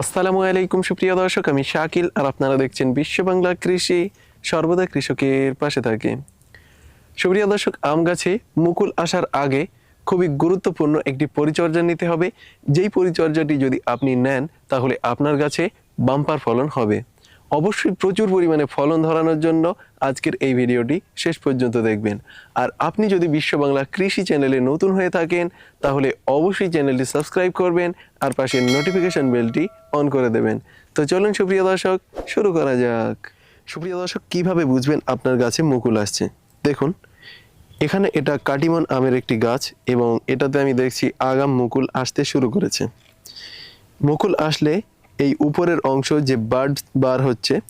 আসসালামু আলাইকুম, সুপ্রিয় দর্শক, আমি শাকিল আর আপনারা দেখছেন বিশ্ব বাংলা কৃষি, সর্বদা কৃষকের পাশে থাকে। সুপ্রিয় দর্শক, আম গাছে মুকুল আসার আগে খুবই গুরুত্বপূর্ণ একটি পরিচর্যা নিতে হবে। যেই পরিচর্যাটি যদি আপনি নেন, তাহলে আপনার গাছে বাম্পার ফলন হবে। অবশ্যই প্রচুর পরিমাণে ফলন ধরানোর জন্য আজকের এই ভিডিওটি শেষ পর্যন্ত দেখবেন। আর আপনি যদি বিশ্ব বাংলা কৃষি চ্যানেলে নতুন হয়ে থাকেন, তাহলে অবশ্যই চ্যানেলটি সাবস্ক্রাইব করবেন আর পাশে নোটিফিকেশন বেলটি অন করে দেবেন। তো চলুন সুপ্রিয় দর্শক, শুরু করা যাক। সুপ্রিয় দর্শক, কীভাবে বুঝবেন আপনার গাছে মুকুল আসছে? দেখুন, এখানে এটা কাটিমন আমের একটি গাছ এবং এটাতে আমি দেখছি আগাম মুকুল আসতে শুরু করেছে। মুকুল আসলে এই উপরের অংশ যে বার্ড বার হচ্ছে,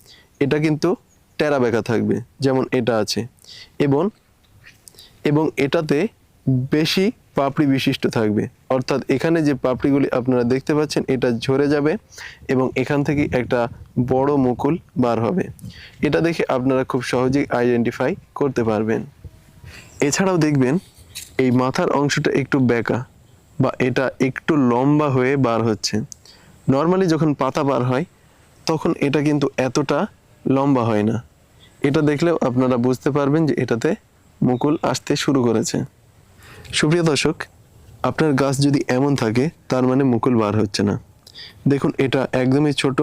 এটা কিন্তু টেরা বেঁকা থাকবে, যেমন এটা আছে। এবং এবং এটাতে বেশি পাপড়ি বিশিষ্ট থাকবে। অর্থাৎ এখানে যে পাপড়িগুলি আপনারা দেখতে পাচ্ছেন, এটা ঝরে যাবে এবং এখান থেকে একটা বড় মুকুল বার হবে। এটা দেখে আপনারা খুব সহজেই আইডেন্টিফাই করতে পারবেন। এছাড়াও দেখবেন, এই মাথার অংশটা একটু বেঁকা বা এটা একটু লম্বা হয়ে বার হচ্ছে। নর্মালি যখন পাতা বার হয়, তখন এটা কিন্তু এতটা লম্বা হয় না। এটা দেখলেও আপনারা বুঝতে পারবেন যে এটাতে মুকুল আসতে শুরু করেছে। সুপ্রিয় দর্শক, আপনার গাছ যদি এমন থাকে, তার মানে মুকুল বার হচ্ছে না। দেখুন, এটা একদমই ছোট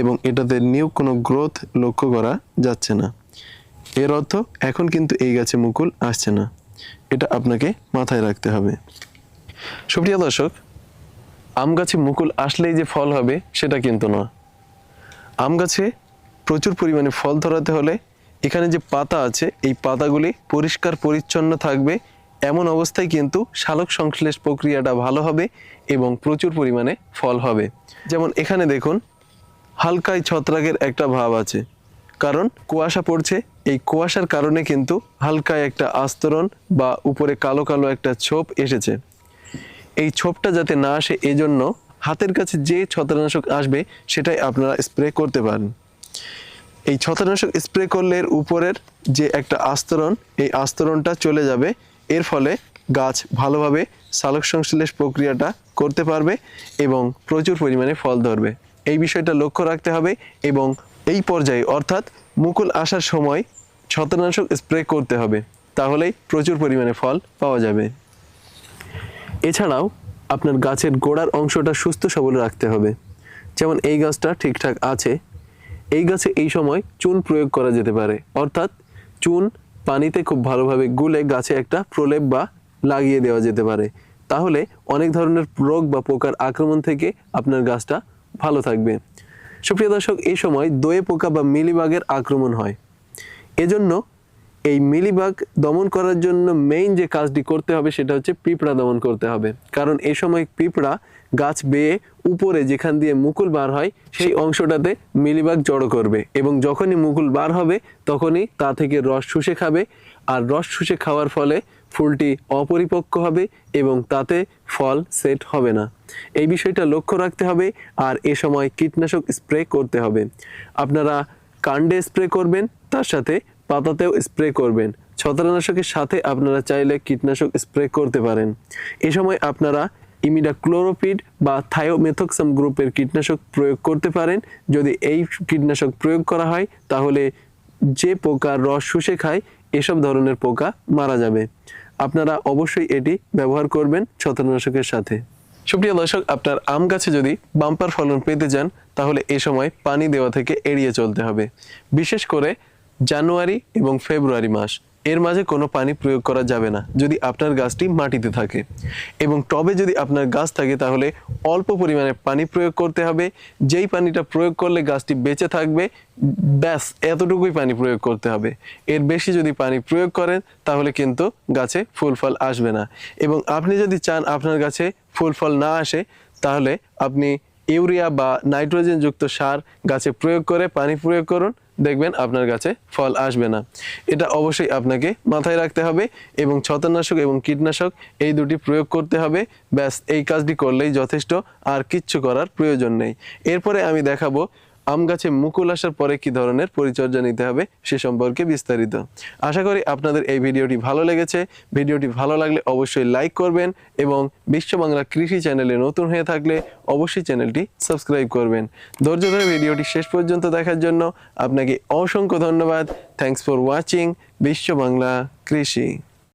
এবং এটাতে নিউ কোনো গ্রোথ লক্ষ্য করা যাচ্ছে না। এর অর্থ এখন কিন্তু এই গাছে মুকুল আসছে না। এটা আপনাকে মাথায় রাখতে হবে। সুপ্রিয় দর্শক আম গাছে মুকুল আসলেই যে ফল হবে, সেটা কিন্তু না আম গাছে প্রচুর পরিমাণে ফল ধরাতে হলে এখানে যে পাতা আছে, এই পাতাগুলি পরিষ্কার পরিচ্ছন্ন থাকবে। এমন অবস্থায় কিন্তু শালক সংশ্লেষ প্রক্রিয়াটা ভালো হবে এবং প্রচুর পরিমাণে ফল হবে। যেমন এখানে দেখুন হালকাই ছত্রাকের একটা ভাব আছে। কারণ কুয়াশা পড়ছে, এই কুয়াশার কারণে কিন্তু হালকা একটা আস্তরণ বা উপরে কালো কালো একটা ছোপ এসেছে। এই ছোপটা যাতে না আসে, এজন্য হাতের কাছে যে ছত্রাকনাশক আসবে, সেটাই আপনারা স্প্রে করতে পারেন। এই ছত্রাকনাশক স্প্রে করলে এর উপরের যে একটা আস্তরণ, এই আস্তরণটা চলে যাবে। এর ফলে গাছ ভালোভাবে সালোক সংশ্লেষ প্রক্রিয়াটা করতে পারবে এবং প্রচুর পরিমাণে ফল ধরবে। এই বিষয়টা লক্ষ্য রাখতে হবে এবং এই পর্যায়ে অর্থাৎ মুকুল আসার সময় ছত্রাকনাশক স্প্রে করতে হবে। তাহলেই প্রচুর পরিমাণে ফল পাওয়া যাবে। এছাড়াও আপনার গাছের গোড়ার অংশটা সুস্থ সবল রাখতে হবে। যেমন এই গাছটা ঠিকঠাক আছে। এই গাছে এই সময় চুন প্রয়োগ করা যেতে পারে। অর্থাৎ চুন পানিতে খুব ভালোভাবে গুলে গাছে একটা প্রলেপ বা লাগিয়ে দেওয়া যেতে পারে। তাহলে অনেক ধরনের রোগ বা পোকার আক্রমণ থেকে আপনার গাছটা ভালো থাকবে। সুপ্রিয় দর্শক এই সময় দোয়ে পোকা বা মিলিবাগের আক্রমণ হয়। এজন্য এই মিলিবাগ দমন করার জন্য মেইন যে কাজটি করতে হবে সেটা হচ্ছে পিঁপড়া দমন করতে হবে। কারণ এই সময় পিঁপড়া গাছ বেয়ে উপরে যেখান দিয়ে মুকুল বার হয়, সেই অংশটাতে মিলিবাগ জড়ো করবে এবং যখনই মুকুল বার হবে, তখনই তা থেকে রস শুষে খাবে। আর রস শুষে খাওয়ার ফলে ফুলটি অপরিপক্ক হবে এবং তাতে ফল সেট হবে না। এই বিষয়টা লক্ষ্য রাখতে হবে আর এ সময় কীটনাশক স্প্রে করতে হবে। আপনারা কাণ্ডে স্প্রে করবেন, তার সাথে পাতাতেও স্প্রে করবেন। ছত্রাকনাশকের সাথে আপনারা চাইলে কীটনাশক স্প্রে করতে পারেন। এ সময় আপনারা ইমিডা ক্লোরোপিড বা থায়োমেথক্সাম গ্রুপের কীটনাশক প্রয়োগ করতে পারেন। যদি এই কীটনাশক প্রয়োগ করা হয়, তাহলে যে পোকার রস শুষে খায়, এসব ধরনের পোকা মারা যাবে। আপনারা অবশ্যই এটি ব্যবহার করবেন ছত্রাকনাশকের সাথে। সুপ্রিয় দর্শক, আপনার আম গাছে যদি বাম্পার ফলন পেতে যান তাহলে এ সময় পানি দেওয়া থেকে এড়িয়ে চলতে হবে। বিশেষ করে জানুয়ারি এবং ফেব্রুয়ারি মাস। এর মাঝে কোনো পানি প্রয়োগ করা যাবে না, যদি আপনার গাছটি মাটিতে থাকে। এবং টবে যদি আপনার গাছ থাকে, তাহলে অল্প পরিমাণে পানি প্রয়োগ করতে হবে। যেই পানিটা প্রয়োগ করলে গাছটি বেঁচে থাকবে, ব্যাস, এতটুকুই পানি প্রয়োগ করতে হবে। এর বেশি যদি পানি প্রয়োগ করেন, তাহলে কিন্তু গাছে ফুল ফল আসবে না। এবং আপনি যদি চান আপনার গাছে ফুল ফল না আসে, তাহলে আপনি ইউরিয়া বা নাইট্রোজেন যুক্ত সার গাছে প্রয়োগ করে পানি প্রয়োগ করুন। দেখবেন আপনার গাছে ফল আসবে না। এটা অবশ্যই আপনাকে মাথায় রাখতে হবে এবং ছত্রাকনাশক এবং কীটনাশক এই দুটি প্রয়োগ করতে হবে। ব্যাস, এই কাজটি করলেই যথেষ্ট আর কিচ্ছু করার প্রয়োজন নেই। এরপরে আমি দেখাবো আম গাছে মুকুল আসার পরে কি ধরনের পরিচর্যা নিতে হবে সে সম্পর্কে বিস্তারিত। আশা করি আপনাদের এই ভিডিওটি ভালো লেগেছে। ভিডিওটি ভালো লাগলে অবশ্যই লাইক করবেন এবং বিশ্ব বাংলা কৃষি চ্যানেলে নতুন হয়ে থাকলে অবশ্যই চ্যানেলটি সাবস্ক্রাইব করবেন। ধৈর্য ধরে ভিডিওটি শেষ পর্যন্ত দেখার জন্য আপনাকে অসংখ্য ধন্যবাদ। থ্যাংকস ফর ওয়াচিং বিশ্ব বাংলা কৃষি।